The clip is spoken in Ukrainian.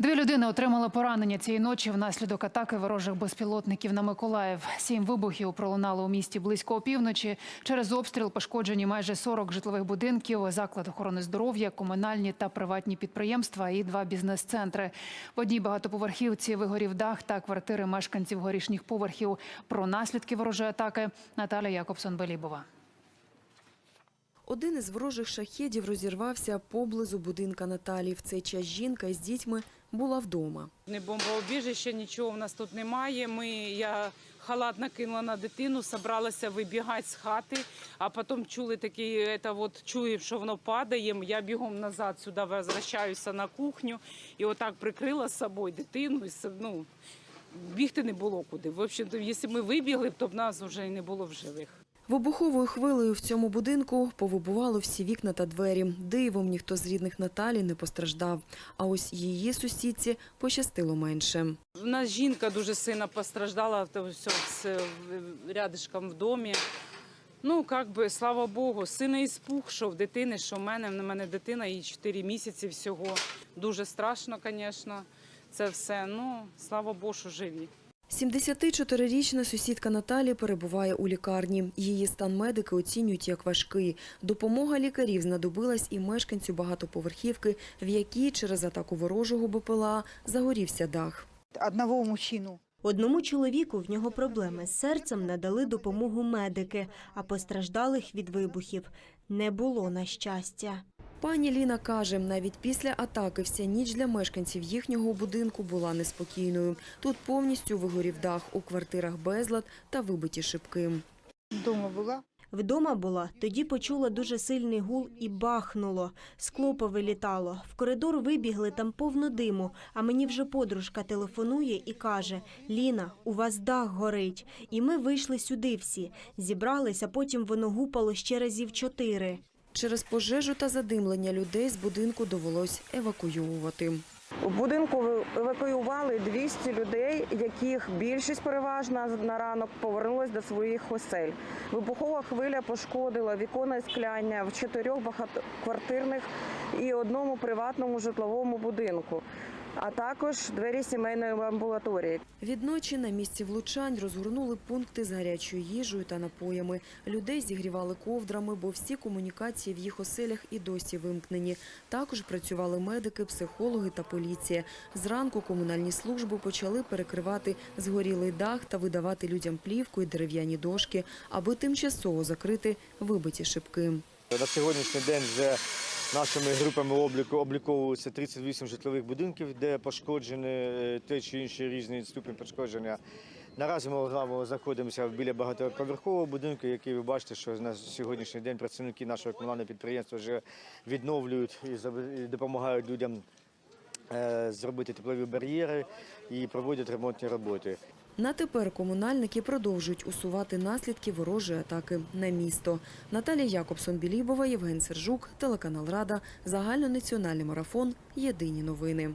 Дві людини отримали поранення цієї ночі внаслідок атаки ворожих безпілотників на Миколаїв. Сім вибухів пролунало у місті близько опівночі. Через обстріл пошкоджені майже 40 житлових будинків, заклад охорони здоров'я, комунальні та приватні підприємства і два бізнес-центри. В одній багатоповерхівці вигорів дах та квартири мешканців горішніх поверхів. Про наслідки ворожої атаки Наталя Якобсон-Белібова. Один із ворожих шахедів розірвався поблизу будинка Наталі. В цей час жінка із дітьми була вдома. Не бомбоубіжище, нічого в нас тут немає. Ми, я халат накинула на дитину, собралася вибігати з хати, а потім чули такі, це от, чую, що воно падає. Я бігом назад сюди возвращаюся на кухню і отак прикрила з собою дитину. І, ну, бігти не було куди. В общем, якщо ми вибігли, то б нас вже і не було в живих. Вибуховою хвилею в цьому будинку повибувало всі вікна та двері. Дивом ніхто з рідних Наталі не постраждав. А ось її сусідці пощастило менше. У нас жінка дуже сильно постраждала, то все рядишком в домі. Ну, як би, слава Богу, сина іспух, що в дитини, що в мене. В мене дитина, їй 4 місяці всього. Дуже страшно, звісно, це все. Ну, слава Богу, живі. 74-річна сусідка Наталі перебуває у лікарні. Її стан медики оцінюють як важкий. Допомога лікарів знадобилась і мешканцю багатоповерхівки, в якій через атаку ворожого БПЛА загорівся дах. одного мужчину. Одному чоловіку в нього проблеми з серцем надали допомогу медики, а постраждалих від вибухів не було на щастя. Пані Ліна каже, навіть після атаки вся ніч для мешканців їхнього будинку була неспокійною. Тут повністю вигорів дах, у квартирах безлад та вибиті шибки. Дома була. Вдома була, тоді почула дуже сильний гул і бахнуло. Скло повилітало. В коридор вибігли, там повно диму. А мені вже подружка телефонує і каже: Ліна, у вас дах горить. І ми вийшли сюди всі. Зібралися, потім воно гупало ще разів чотири. Через пожежу та задимлення людей з будинку довелось евакуювати. У будинку евакуювали 200 людей, яких більшість переважна на ранок повернулась до своїх осель. Вибухова хвиля пошкодила віконне скляння в чотирьох багатоквартирних і одному приватному житловому будинку, а також двері сімейної амбулаторії. Відночі на місці влучань розгорнули пункти з гарячою їжею та напоями. Людей зігрівали ковдрами, бо всі комунікації в їх оселях і досі вимкнені. Також працювали медики, психологи та поліція. Зранку комунальні служби почали перекривати згорілий дах та видавати людям плівку і дерев'яні дошки, аби тимчасово закрити вибиті шибки. На сьогоднішній день вже нашими групами обліку обліковується 38 житлових будинків, де пошкоджені е, те чи інші різні ступені пошкодження. Наразі ми знаходимося біля багатоповерхового будинку, який ви бачите, що на сьогоднішній день працівники нашого комунального підприємства вже відновлюють і допомагають людям зробити теплові бар'єри і проводять ремонтні роботи. На тепер комунальники продовжують усувати наслідки ворожої атаки на місто. Наталія Якобсон-Білібова, Євген Сержук, телеканал Рада, загальнонаціональний марафон. Єдині новини.